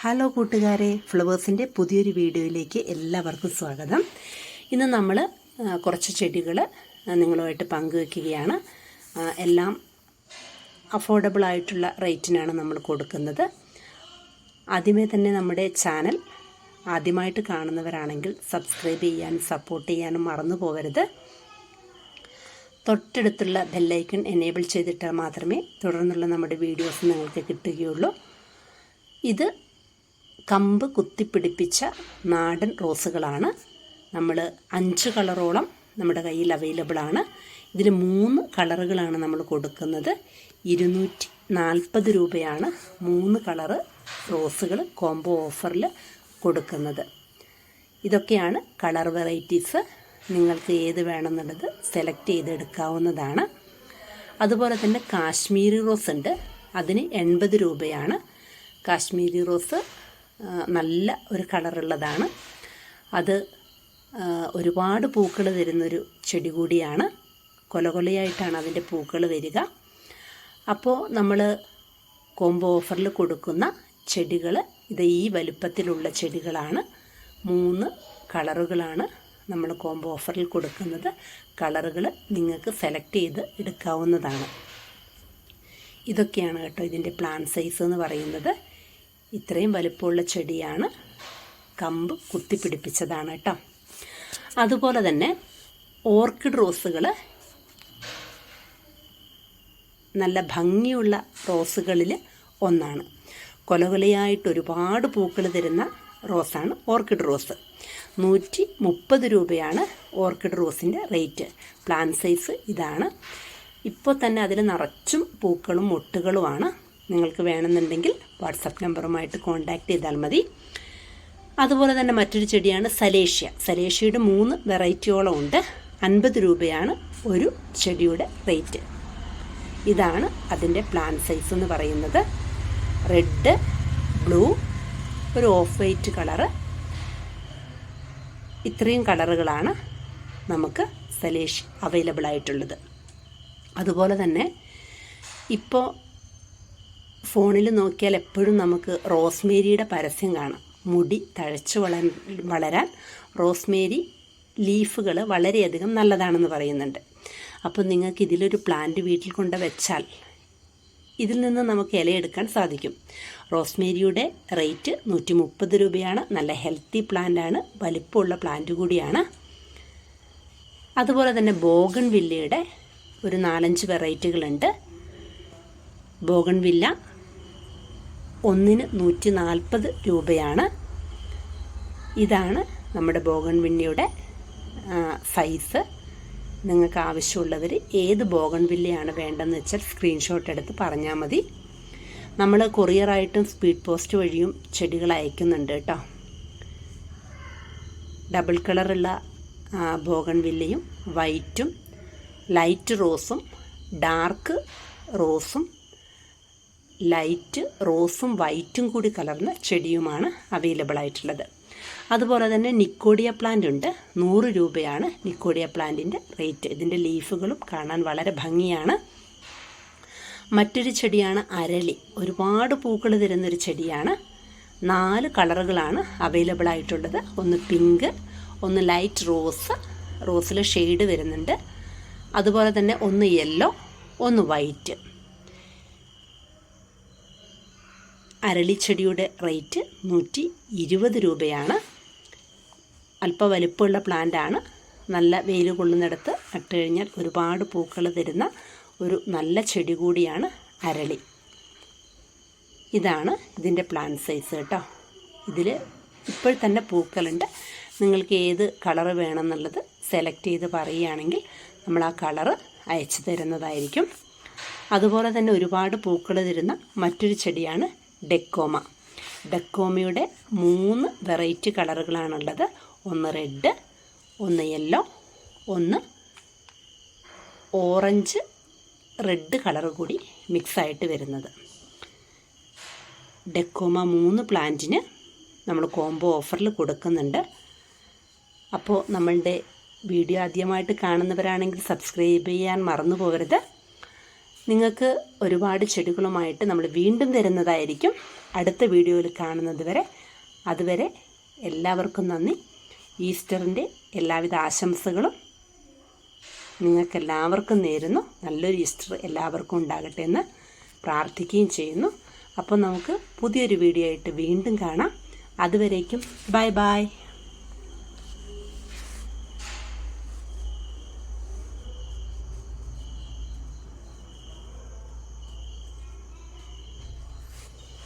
Hello കൂട്ടുകാരെ. ഫ്ലവേഴ്സിന്റെ പുതിയൊരു വീഡിയോയിലേക്ക് എല്ലാവർക്കും സ്വാഗതം. ഇന്ന് നമ്മൾ കുറച്ച് ചെടികൾ നിങ്ങളുമായിട്ട് പങ്കുവെക്കുകയാണ്. എല്ലാം അഫോർഡബിൾ ആയിട്ടുള്ള റേറ്റിനാണ് നമ്മൾ കൊടുക്കുന്നത്. ആദ്യമേ തന്നെ നമ്മുടെ ചാനൽ ആദ്യമായിട്ട് കാണുന്നവരാണെങ്കിൽ സബ്സ്ക്രൈബ് ചെയ്യാനും സപ്പോർട്ട് ചെയ്യാനും മറന്നു പോകരുത്. തൊട്ടടുത്തുള്ള ബെല്ലൈക്കൺ എനേബിൾ ചെയ്തിട്ടാൽ മാത്രമേ തുടർന്നുള്ള നമ്മുടെ വീഡിയോസ് നിങ്ങൾക്ക് കിട്ടുകയുള്ളൂ. ഇത് കമ്പ് കുത്തിപ്പിടിപ്പിച്ച നാടൻ റോസുകളാണ്. നമ്മൾ അഞ്ച് കളറോളം നമ്മുടെ കയ്യിൽ അവൈലബിൾ ആണ്. ഇതിൽ മൂന്ന് കളറുകളാണ് നമ്മൾ കൊടുക്കുന്നത്. ഇരുന്നൂറ്റി നാൽപ്പത് രൂപയാണ് മൂന്ന് കളറ് റോസുകൾ കോംബോ ഓഫറിൽ കൊടുക്കുന്നത്. ഇതൊക്കെയാണ് കളർ വെറൈറ്റീസ് നിങ്ങൾക്ക് ഏത് വേണമെന്നുള്ളത് സെലക്ട് ചെയ്തെടുക്കാവുന്നതാണ്. അതുപോലെ തന്നെ കാശ്മീരി റോസ് ഉണ്ട്. അതിന് എൺപത് രൂപയാണ്. കാശ്മീരി റോസ് നല്ല ഒരു കളറുള്ളതാണ്. അത് ഒരുപാട് പൂക്കൾ തരുന്നൊരു ചെടി കൂടിയാണ്. കൊലകൊലയായിട്ടാണ് അതിന്റെ പൂക്കൾ വരിക. അപ്പോൾ നമ്മൾ കോംബോ ഓഫറിൽ കൊടുക്കുന്ന ചെടികൾ ഇത് ഈ വലുപ്പത്തിലുള്ള ചെടികളാണ്. മൂന്ന് കളറുകളാണ് നമ്മൾ കോംബോ ഓഫറിൽ കൊടുക്കുന്നത്. കളറുകൾ നിങ്ങൾക്ക് സെലക്ട് ചെയ്ത് എടുക്കാവുന്നതാണ്. ഇതൊക്കെയാണ് കേട്ടോ ഇതിന്റെ പ്ലാൻ സൈസ് എന്ന് പറയുന്നത്. ഇത്രയും വലുപ്പമുള്ള ചെടിയാണ് കമ്പ് കുത്തിപ്പിടിപ്പിച്ചതാണ് കേട്ടോ. അതുപോലെ തന്നെ ഓർക്കിഡ് റോസുകൾ നല്ല ഭംഗിയുള്ള റോസുകളിൽ ഒന്നാണ്. കൊലകൊലയായിട്ട് ഒരുപാട് പൂക്കൾ തരുന്ന റോസാണ് ഓർക്കിഡ് റോസ്. നൂറ്റി മുപ്പത് രൂപയാണ് ഓർക്കിഡ് റോസിന്റെ റേറ്റ്. പ്ലാൻ സൈസ് ഇതാണ്. ഇപ്പോൾ തന്നെ അതിൽ നിറച്ചും പൂക്കളും മൊട്ടുകളുമാണ് നിങ്ങൾക്ക് വേണമെന്നുണ്ടെങ്കിൽ വാട്സപ്പ് നമ്പറുമായിട്ട് കോൺടാക്റ്റ് ചെയ്താൽ മതി. അതുപോലെ തന്നെ മറ്റൊരു ചെടിയാണ് സലേഷ്യ. സലേഷ്യയുടെ മൂന്ന് വെറൈറ്റിയോളം ഉണ്ട്. അൻപത് രൂപയാണ് ഒരു ചെടിയുടെ റേറ്റ്. ഇതാണ് അതിന്റെ പ്ലാൻ സൈസ് എന്ന് പറയുന്നത്. റെഡ് ബ്ലൂ ഒരു ഓഫ് വൈറ്റ് കളറ്. ഇത്രയും കളറുകളാണ് നമുക്ക് സലേഷ് അവൈലബിൾ ആയിട്ടുള്ളത്. അതുപോലെ തന്നെ ഇപ്പോൾ ഫോണിൽ നോക്കിയാൽ എപ്പോഴും നമുക്ക് റോസ്മേരിയുടെ പരസ്യം കാണാം. മുടി തഴച്ച് വള വളരാൻ റോസ്മേരി ലീഫുകൾ വളരെയധികം നല്ലതാണെന്ന് പറയുന്നുണ്ട്. അപ്പോൾ നിങ്ങൾക്ക് ഇതിലൊരു പ്ലാന്റ് വീട്ടിൽ കൊണ്ട് വെച്ചാൽ ഇതിൽ നിന്ന് നമുക്ക് ഇലയെടുക്കാൻ സാധിക്കും. റോസ്മേരിയുടെ റേറ്റ് നൂറ്റി മുപ്പത് രൂപയാണ്. നല്ല ഹെൽത്തി പ്ലാന്റാണ്. വലിപ്പമുള്ള പ്ലാന്റ് കൂടിയാണ്. അതുപോലെ തന്നെ ബോഗൺ വില്ലയുടെ ഒരു നാലഞ്ച് വെറൈറ്റികളുണ്ട്. ബോഗൺ വില്ല ഒന്നിന് നൂറ്റി നാൽപ്പത് രൂപയാണ്. ഇതാണ് നമ്മുടെ ബോഗൺ വില്ലയുടെ സൈസ് നിങ്ങൾക്ക് ആവശ്യമുള്ളവർ ഏത് ബോഗൺ വില്ലയാണ് വേണ്ടതെന്ന് വെച്ചാൽ സ്ക്രീൻഷോട്ട് എടുത്ത് പറഞ്ഞാൽ മതി. നമ്മൾ കൊറിയറായിട്ടും സ്പീഡ് പോസ്റ്റ് വഴിയും ചെടികൾ അയക്കുന്നുണ്ട് കേട്ടോ. ഡബിൾ കളറുള്ള ബോഗൺ വില്ലയും വൈറ്റും ലൈറ്റ് റോസും ഡാർക്ക് റോസും ലൈറ്റ് റോസും വൈറ്റും കൂടി കലർന്ന ചെടിയുമാണ് അവൈലബിൾ ആയിട്ടുള്ളത്. അതുപോലെ തന്നെ നിക്കോഡിയ പ്ലാന്റ് ഉണ്ട്. നൂറ് രൂപയാണ് നിക്കോഡിയ പ്ലാന്റിന്റെ റേറ്റ് ഇതിന്റെ ലീഫുകളും കാണാൻ വളരെ ഭംഗിയാണ്. മറ്റൊരു ചെടിയാണ് അരളി. ഒരുപാട് പൂക്കൾ തരുന്നൊരു ചെടിയാണ്. നാല് കളറുകളാണ് അവൈലബിൾ ആയിട്ടുള്ളത്. ഒന്ന് പിങ്ക് ഒന്ന് ലൈറ്റ് റോസ് റോസിൽ ഷെയ്ഡ് വരുന്നുണ്ട്. അതുപോലെ തന്നെ ഒന്ന് യെല്ലോ ഒന്ന് വൈറ്റ് അരളിച്ചെടിയുടെ റേറ്റ് നൂറ്റി ഇരുപത് രൂപയാണ്. അല്പ വലിപ്പമുള്ള പ്ലാന്റാണ്. നല്ല വെയിൽ കൊള്ളുന്നിടത്ത് നട്ട് കഴിഞ്ഞാൽ ഒരുപാട് പൂക്കൾ തരുന്ന ഒരു നല്ല ചെടി കൂടിയാണ് അരളി. ഇതാണ് ഇതിന്റെ പ്ലാന്റ് സൈസ് കേട്ടോ. ഇതിൽ ഇപ്പോൾ തന്നെ പൂക്കളുണ്ട്. നിങ്ങൾക്ക് ഏത് കളറ് വേണമെന്നുള്ളത് സെലക്ട് ചെയ്ത് പറയുകയാണെങ്കിൽ നമ്മൾ ആ കളറ് അയച്ചു തരുന്നതായിരിക്കും. അതുപോലെ തന്നെ ഒരുപാട് പൂക്കൾ തരുന്ന മറ്റൊരു ചെടിയാണ് ഡെക്കോമ. ഡെക്കോമയുടെ മൂന്ന് വെറൈറ്റി കളറുകളാണുള്ളത്. ഒന്ന് റെഡ് ഒന്ന് യെല്ലോ ഒന്ന് ഓറഞ്ച് റെഡ് കളർ കൂടി മിക്സായിട്ട് വരുന്നത്. ഡെക്കോമ മൂന്ന് പ്ലാന്റിന് നമ്മൾ കോംബോ ഓഫറിൽ കൊടുക്കുന്നുണ്ട്. അപ്പോൾ നമ്മളുടെ വീഡിയോ ആദ്യമായിട്ട് കാണുന്നവരാണെങ്കിൽ സബ്സ്ക്രൈബ് ചെയ്യാൻ മറന്നു പോകരുത് നിങ്ങൾക്ക് ഒരുപാട് ചെടികളുമായിട്ട് നമ്മൾ വീണ്ടും തരുന്നതായിരിക്കും അടുത്ത വീഡിയോയിൽ കാണുന്നത് വരെ. അതുവരെ എല്ലാവർക്കും നന്ദി. ഈസ്റ്ററിന്റെ എല്ലാവിധ ആശംസകളും നിങ്ങൾക്കെല്ലാവർക്കും നേരുന്നു. നല്ലൊരു ഈസ്റ്റർ എല്ലാവർക്കും ഉണ്ടാകട്ടെ എന്ന് പ്രാർത്ഥിക്കുകയും ചെയ്യുന്നു. അപ്പോൾ നമുക്ക് പുതിയൊരു വീഡിയോ ആയിട്ട് വീണ്ടും കാണാം. അതുവരേക്കും ബൈ ബൈ.